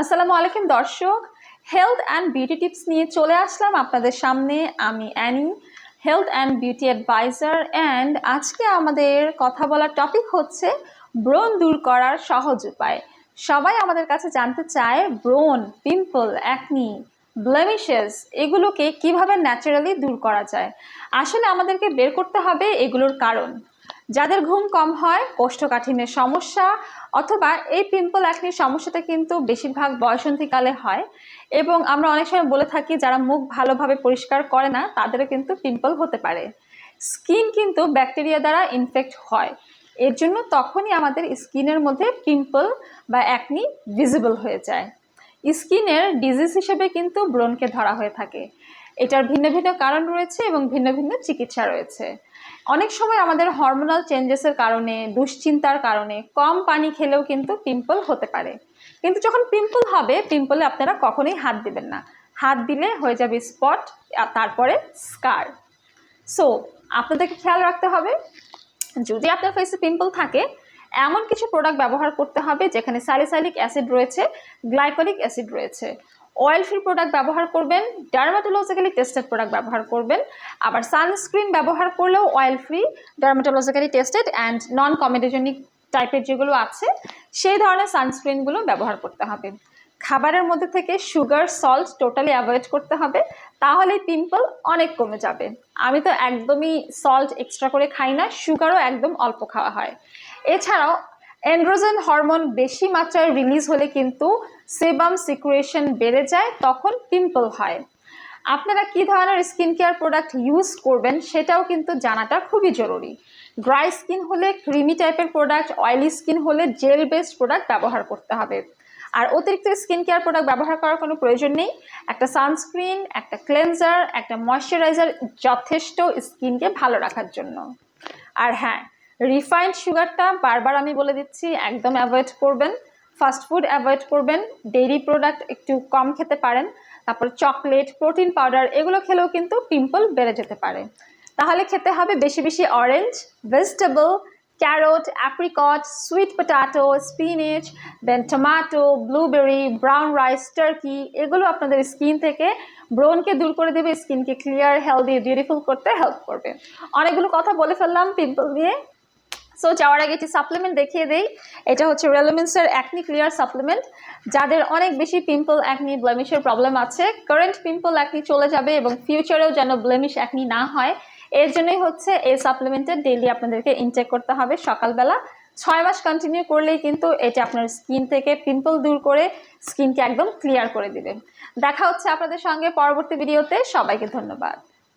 আসসালামু আলাইকুম, দর্শক। হেলথ অ্যান্ড বিউটি টিপস নিয়ে চলে আসলাম আপনাদের সামনে। আমি Annie health and beauty advisor and আজকে আমাদের কথা বলার টপিক হচ্ছে ব্রণ দূর করার সহজ উপায়। সবাই আমাদের কাছে জানতে চায় ব্রণ পিম্পল অ্যাকনি ব্লেমিশেস এগুলোকে কীভাবে ন্যাচারালি দূর করা যায়। আসলে আমাদেরকে বের করতে হবে এগুলোর কারণ। যাদের ঘুম কম হয়, কোষ্ঠকাঠিন্যের সমস্যা অথবা এই পিম্পল অ্যাকনির সমস্যাটা কিন্তু বেশিরভাগ বয়সন্ধিকালে হয় এবং আমরা অনেক সময় বলে থাকি, যারা মুখ ভালোভাবে পরিষ্কার করে না, তাদেরও কিন্তু পিম্পল হতে পারে। স্কিন কিন্তু ব্যাকটেরিয়া দ্বারা ইনফেক্ট হয়। এর জন্য তখনই আমাদের স্কিনের মধ্যে পিম্পল বা অ্যাকনি ভিজিবল হয়ে যায়। স্কিনের ডিজিজ হিসেবে কিন্তু ব্রণকে ধরা হয়ে থাকে। এটার ভিন্ন ভিন্ন কারণ রয়েছে এবং ভিন্ন ভিন্ন চিকিৎসা রয়েছে। অনেক সময় আমাদের হরমোনাল চেঞ্জেসের কারণে, দুশ্চিন্তার কারণে কম পানি খেলেও কিন্তু পিম্পল হতে পারে। কিন্তু যখন পিম্পল হবে পিম্পলে আপনারা কখনোই হাত দিবেন না। হাত দিলে হয়ে যাবে স্পট আর তারপরে স্কার সো আপনাদেরকে খেয়াল রাখতে হবে, যদি আপনার ফেসে পিম্পল থাকে, এমন কিছু প্রোডাক্ট ব্যবহার করতে হবে যেখানে স্যালিসাইলিক অ্যাসিড রয়েছে গ্লাইকোলিক অ্যাসিড রয়েছে। অয়েল ফ্রি প্রোডাক্ট ব্যবহার করবেন ডার্মাটোলজিক্যালি টেস্টেড প্রোডাক্ট ব্যবহার করবেন, আবার সানস্ক্রিন ব্যবহার করলেও oil free dermatologically tested and non comedogenic টাইপের যেগুলো আছে, সেই ধরনের সানস্ক্রিনগুলো ব্যবহার করতে হবে। খাবারের মধ্যে থেকে সুগার সল্ট টোটালি অ্যাভয়েড করতে হবে, তাহলে পিম্পল অনেক কমে যাবে। আমি তো একদমই সল্ট এক্সট্রা করে খাই না সুগারও একদম অল্প খাওয়া হয়। এছাড়াও অ্যান্ড্রোজেন হরমোন বেশি মাত্রায় রিলিজ হলে কিন্তু সেবাম সিকুয়েশন বেড়ে যায়, তখন পিম্পল হয়। আপনারা কি ধরনের স্কিন কেয়ার প্রোডাক্ট ইউজ করবেন সেটাও কিন্তু জানাটা খুবই জরুরি। ড্রাই স্কিন হলে ক্রিমি টাইপের প্রোডাক্ট অয়েলি স্কিন হলে জেল বেসড প্রোডাক্ট ব্যবহার করতে হবে। আর অতিরিক্ত স্কিন কেয়ার প্রোডাক্ট ব্যবহার করার কোনো প্রয়োজন নেই। একটা সানস্ক্রিন একটা ক্লেনজার একটা ময়শ্চারাইজার যথেষ্ট স্কিনকে ভালো রাখার জন্য। আর হ্যাঁ রিফাইন্ড সুগারটা বারবার আমি বলে দিচ্ছি, একদম অ্যাভয়েড করবেন। ফাস্ট ফুড অ্যাভয়েড করবেন। ডেইরি প্রোডাক্ট একটু কম খেতে পারেন। তারপর চকলেট প্রোটিন পাউডার এগুলো খেলেও কিন্তু পিম্পল বেড়ে যেতে পারে। তাহলে খেতে হবে বেশি বেশি orange vegetable carrot apricot sweet potato spinach then tomato blueberry brown rice turkey এগুলো আপনাদের স্কিন থেকে ব্রনকে দূর করে দেবে স্কিনকে ক্লিয়ার হেলদি বিউটিফুল করতে হেল্প করবে। অনেকগুলো কথা বলে ফেললাম পিম্পল দিয়ে। সো যাওয়ার আগে একটি সাপ্লিমেন্ট দেখিয়ে দেই। এটা হচ্ছে রেলোমেন্সের অ্যাকনি ক্লিয়ার সাপ্লিমেন্ট যাদের অনেক বেশি পিম্পল অ্যাকনি ব্লেমিশের প্রবলেম আছে কারেন্ট পিম্পল অ্যাকনি চলে যাবে এবং ফিউচারেও যেন ব্লেমিশ অ্যাকনি না হয়, এর জন্যই হচ্ছে এই সাপ্লিমেন্টের ডেইলি আপনাদেরকে ইনটেক করতে হবে সকালবেলা। ছয় মাস কন্টিনিউ করলেই কিন্তু এটা আপনার স্কিন থেকে পিম্পল দূর করে স্কিনকে একদম ক্লিয়ার করে দিবে। দেখা হচ্ছে আপনাদের সঙ্গে পরবর্তী ভিডিওতে সবাইকে ধন্যবাদ।